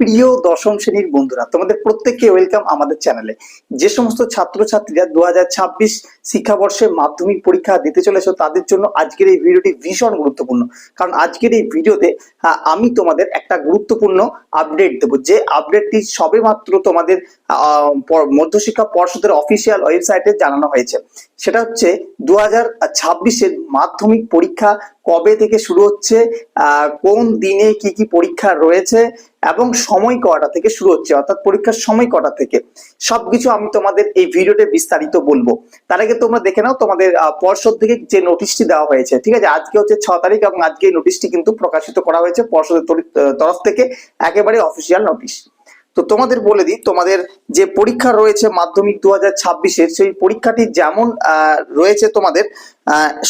প্রিয় দশম শ্রেণির বন্ধুরা, তোমাদের প্রত্যেককে ওয়েলকাম আমাদের চ্যানেলে যে সমস্ত ছাত্রছাত্রীরা দু হাজার ছাব্বিশ শিক্ষাবর্ষে মাধ্যমিক পরীক্ষা দিতে চলেছে, তাদের জন্য আজকের এই ভিডিওটি ভীষণ গুরুত্বপূর্ণ। কারণ আজকের এই ভিডিওতে আমি তোমাদের একটা গুরুত্বপূর্ণ আপডেট দেবো। যে আপডেটটি সবে মাত্র তোমাদের মধ্যশিক্ষা পর্ষদের অফিসিয়াল ওয়েবসাইটে জানানো হয়েছে। সেটা হচ্ছে দু হাজার ছাব্বিশের মাধ্যমিক পরীক্ষা কবে থেকে শুরু হচ্ছে কোন দিনে কি কি পরীক্ষা রয়েছে এবং সময় কটা থেকে শুরু হচ্ছে, অর্থাৎ পরীক্ষার সময় কটা থেকে? সবকিছু আমি তোমাদের এই ভিডিওতে বিস্তারিত বলব। তার আগে তোমরা দেখে নাও তোমাদের পর্ষদ থেকে যে নোটিশটি দেওয়া হয়েছে, ঠিক আছে? আজকে হচ্ছে ছ তারিখ এবং আজকে নোটিশটি কিন্তু প্রকাশিত করা হয়েছে পর্ষদের তরফ থেকে, একেবারে অফিসিয়াল নোটিশ তো তোমাদের বলে দিই, তোমাদের যে পরীক্ষা রয়েছে মাধ্যমিক দু হাজার ছাব্বিশের সেই পরীক্ষাটি যেমন রয়েছে তোমাদের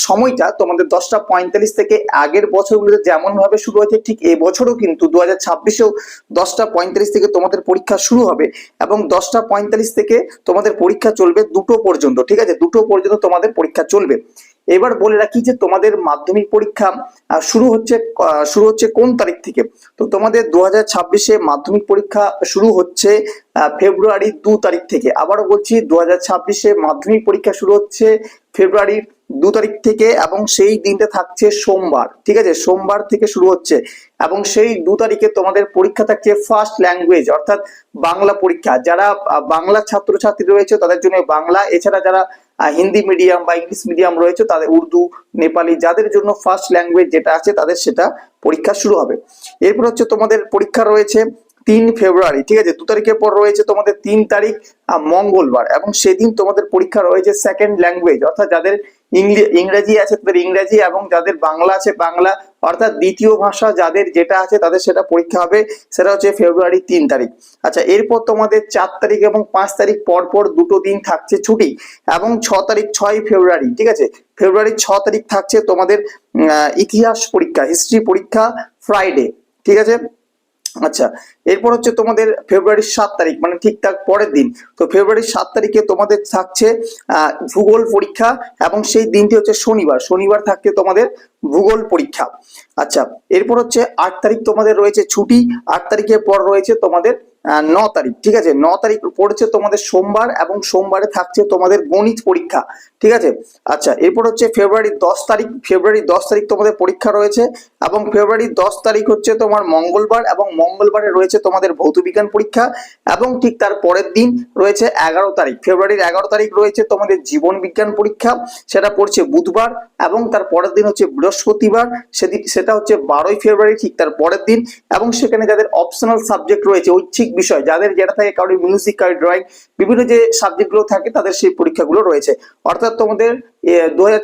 সময়টা তোমাদের দশটা পঁয়তাল্লিশ থেকে আগের বছরগুলোতে যেমন ভাবে শুরু হয়েছে, ঠিক এই বছরও কিন্তু দু হাজার ছাব্বিশেও দশটা পঁয়তাল্লিশ থেকে তোমাদের পরীক্ষা শুরু হবে এবং দশটা পঁয়তাল্লিশ থেকে তোমাদের পরীক্ষা চলবে দুটো পর্যন্ত, ঠিক আছে? দুটো পর্যন্ত তোমাদের পরীক্ষা চলবে। এবার বলে রাখি যে তোমাদের মাধ্যমিক পরীক্ষা শুরু হচ্ছে শুরু হচ্ছে কোন তারিখ থেকে? তো তোমাদের দু হাজার ছাব্বিশে মাধ্যমিক পরীক্ষা শুরু হচ্ছে ফেব্রুয়ারি দু তারিখ থেকে। আবারও বলছি দু হাজার ছাব্বিশে মাধ্যমিক পরীক্ষা শুরু হচ্ছে ফেব্রুয়ারির দু তারিখ থেকে এবং সেই দিনটা থাকছে সোমবার, ঠিক আছে? সোমবার থেকে শুরু হচ্ছে এবং সেই দু তারিখে তোমাদের পরীক্ষা থাকছে ফার্স্ট ল্যাঙ্গুয়েজ অর্থাৎ বাংলা পরীক্ষা। যারা বাংলা ছাত্রছাত্রী রয়েছে তাদের জন্য বাংলা, এছাড়া যারা হিন্দি মিডিয়াম বা ইংলিশ মিডিয়াম রয়েছে, তাদের উর্দু, নেপালি যাদের জন্য ফার্স্ট ল্যাঙ্গুয়েজ যেটা আছে, তাদের সেটা পরীক্ষা শুরু হবে। এরপর হচ্ছে তোমাদের পরীক্ষা রয়েছে তিন ফেব্রুয়ারি, ঠিক আছে? দু তারিখের পর রয়েছে তোমাদের তিন তারিখ মঙ্গলবার এবং সেদিন তোমাদের পরীক্ষা রয়েছে সেকেন্ড ল্যাঙ্গুয়েজ অর্থাৎ যাদের ইংরেজি আছে তাদের ইংরেজি এবং যাদের বাংলা আছে বাংলা, অর্থাৎ দ্বিতীয় ভাষা যাদের যেটা আছে তাদের সেটা পরীক্ষা হবে, সেটা হচ্ছে ফেব্রুয়ারি তিন তারিখ। আচ্ছা এরপর তোমাদের চার তারিখ এবং পাঁচ তারিখ পর পর দুটো দিন থাকছে ছুটি এবং ছ তারিখ ছয় ফেব্রুয়ারি, ঠিক আছে? ফেব্রুয়ারির ছ তারিখ থাকছে তোমাদের ইতিহাস পরীক্ষা হিস্ট্রি পরীক্ষা ফ্রাইডে ঠিক আছে? আচ্ছা এরপর হচ্ছে তোমাদের ফেব্রুয়ারির সাত তারিখ মানে ঠিকঠাক পরের দিন। তো ফেব্রুয়ারির সাত তারিখে তোমাদের থাকছে ভূগোল পরীক্ষা এবং সেই দিনটি হচ্ছে শনিবার। শনিবার থাকছে তোমাদের ভূগোল পরীক্ষা। আচ্ছা এরপর হচ্ছে আট তারিখ তোমাদের রয়েছে ছুটি, আট তারিখের পর রয়েছে তোমাদের ন তারিখ, ঠিক আছে? ন তারিখ পড়েছে তোমাদের সোমবার এবং সোমবারে থাকছে তোমাদের গণিত পরীক্ষা, ঠিক আছে? আচ্ছা এরপর হচ্ছে ফেব্রুয়ারি দশ তারিখ ফেব্রুয়ারি দশ তারিখ তোমাদের পরীক্ষা রয়েছে এবং ফেব্রুয়ারি দশ তারিখ হচ্ছে তোমার মঙ্গলবার এবং মঙ্গলবারে রয়েছে তোমাদের ভৌতবিজ্ঞান পরীক্ষা এবং ঠিক তার পরের দিন রয়েছে এগারো তারিখ, ফেব্রুয়ারির এগারো তারিখ রয়েছে তোমাদের জীবন বিজ্ঞান পরীক্ষা, সেটা পড়ছে বুধবার এবং তার পরের দিন হচ্ছে বৃহস্পতিবার সেদিন, সেটা হচ্ছে বারোই ফেব্রুয়ারি, ঠিক তার পরের দিন, এবং সেখানে যাদের অপশনাল সাবজেক্ট রয়েছে, ঐচ্ছিক বিষয়, যাদের যেটা থাকে কারোর মিউজিক কারোর ড্রয়িং বিভিন্ন যে সাবজেক্টগুলো থাকে, তাদের সেই পরীক্ষাগুলো রয়েছে। অর্থাৎ তোমাদের দু হাজার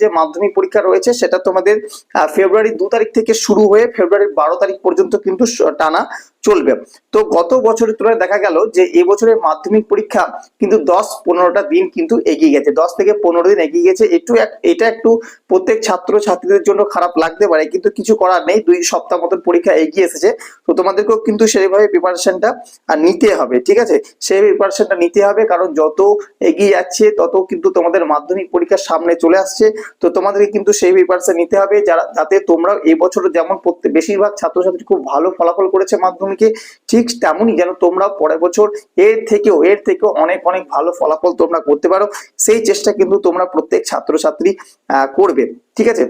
যে মাধ্যমিক পরীক্ষা রয়েছে, সেটা তোমাদের ফেব্রুয়ারি দু তারিখ থেকে শুরু হয়ে ফেব্রুয়ারির বারো তারিখ পর্যন্ত কিন্তু টানা চলবে। তো গত বছরের তুলনায় দেখা গেল যে এবছরের মাধ্যমিক পরীক্ষা কিন্তু দশ পনেরোটা দিন কিন্তু এগিয়ে গেছে। দশ থেকে পনেরো দিন এগিয়ে গেছে। একটু এক- এটা একটু প্রত্যেক ছাত্র ছাত্রীদের জন্য খারাপ লাগতে পারে, কিন্তু কিছু করার নেই, দুই সপ্তাহ মতন পরীক্ষা এগিয়ে এসেছে। তো তোমাদেরকেও কিন্তু সেইভাবে প্রিপারেশনটা নিতে হবে, ঠিক আছে? সেই প্রিপারেশনটা নিতে হবে, কারণ যত এগিয়ে যাচ্ছে, তত কিন্তু তোমাদের মাধ্যমিক পরীক্ষার সামনে চলে আসছে। তো তোমাদেরকে কিন্তু সেই প্রিপারেশন নিতে হবে, যারা, যাতে তোমরা এবছর যেমন প্রত্যেক, বেশিরভাগ ছাত্রছাত্রী খুব ভালো ফলাফল করেছে মাধ্যমিকে, ঠিক তেমনই যেন তোমরা পরের বছর এর থেকেও এর থেকেও অনেক অনেক ভালো ফলাফল তোমরা করতে পারো। সেই চেষ্টা কিন্তু তোমরা প্রত্যেক ছাত্রছাত্রী করবে, ঠিক আছে?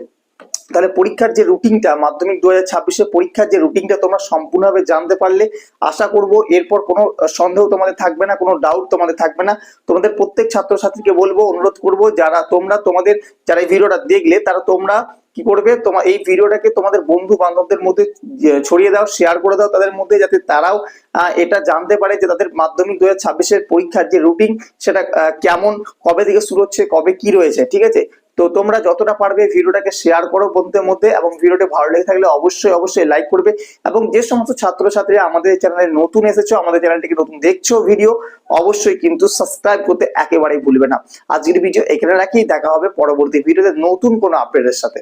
তাহলে পরীক্ষার যে রুটিনটা, মাধ্যমিক দু হাজার ছাব্বিশে পরীক্ষার যে রুটিনটা তোমরা সম্পূর্ণভাবে জানতে পারলে, আশা করব এরপর কোনো সন্দেহ তোমাদের থাকবে না, কোনো ডাউট তোমাদের থাকবে না। তোমাদের প্রত্যেক ছাত্রছাত্রীকে বলব, অনুরোধ করব, যারা তোমরা তোমাদের, যারা এই ভিডিওটা দেখলে, তারা তোমরা কি করবে তোমার এই ভিডিওটাকে তোমাদের বন্ধু বান্ধবদের মধ্যে ছড়িয়ে দাও শেয়ার করে দাও তাদের মধ্যে, যাতে তারাও এটা জানতে পারে যে তাদের মাধ্যমিক দু হাজার ছাব্বিশের পরীক্ষার যে রুটিন, সেটা কেমন, কবে থেকে শুরু হচ্ছে, কবে কি রয়েছে, ঠিক আছে? তো তোমরা যতটা পারবে ভিডিওটাকে শেয়ার করো বন্ধুদের মধ্যে এবং ভিডিওটি ভালো লেগে থাকলে অবশ্যই অবশ্যই লাইক করবে এবং যে সমস্ত ছাত্রছাত্রীরা আমাদের চ্যানেলে নতুন এসেছ, আমাদের চ্যানেলটিকে নতুন দেখছ ভিডিও অবশ্যই কিন্তু সাবস্ক্রাইব করতে একেবারেই ভুলবে না। আজকের ভিডিও এখানে রাখি, দেখা হবে পরবর্তী ভিডিওতে নতুন কোনো আপডেটের সাথে।